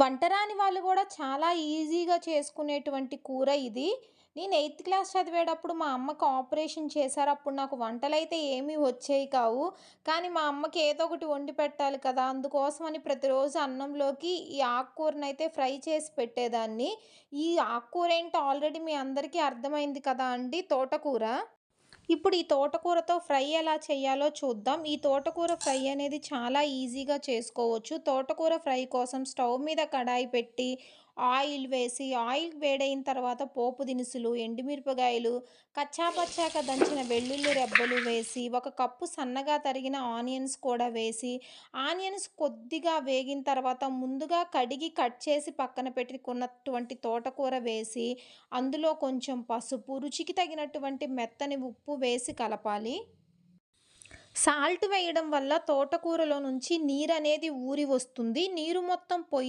వంట రాని వాళ్ళు కూడా చాలా ఈజీగా చేసుకునేటువంటి కూర ఇది. నేను ఎయిత్ క్లాస్ చదివేటప్పుడు మా అమ్మకి ఆపరేషన్ చేశారు. అప్పుడు నాకు వంటలైతే ఏమీ వచ్చేవి కావు. కానీ మా అమ్మకి ఏదో ఒకటి వండి పెట్టాలి కదా. అందుకోసమని ప్రతిరోజు అన్నంలోకి ఈ ఆకుకూరను అయితే ఫ్రై చేసి పెట్టేదాన్ని. ఈ ఆకుకూర ఏంటో ఆల్రెడీ మీ అందరికీ అర్థమైంది కదా అండి. తోటకూర? ఇప్పుడు ఈ తోటకూరతో ఫ్రై ఎలా చేయాలో చూద్దాం. ఈ తోటకూర ఫ్రై అనేది చాలా ఈజీగా చేసుకోవచ్చు. తోటకూర ఫ్రై కోసం స్టవ్ మీద కడాయి పెట్టి ఆయిల్ వేసి ఆయిల్ వేడైన తర్వాత పోపు దినుసులు ఎండుమిరపకాయలు కచ్చాపచ్చాక దంచిన వెల్లుల్లి రెబ్బలు వేసి ఒక కప్పు సన్నగా తరిగిన ఆనియన్స్ కూడా వేసి ఆనియన్స్ కొద్దిగా వేగిన తర్వాత ముందుగా కడిగి కట్ చేసి పక్కన పెట్టుకున్నటువంటి తోటకూర వేసి అందులో కొంచెం పసుపు రుచికి తగినటువంటి మెత్తని ఉప్పు వేసి కలపాలి. సాల్ట్ వేయడం వల్ల తోటకూరలో నుంచి నీరు అనేది ఊరి వస్తుంది. నీరు మొత్తం పొయ్యి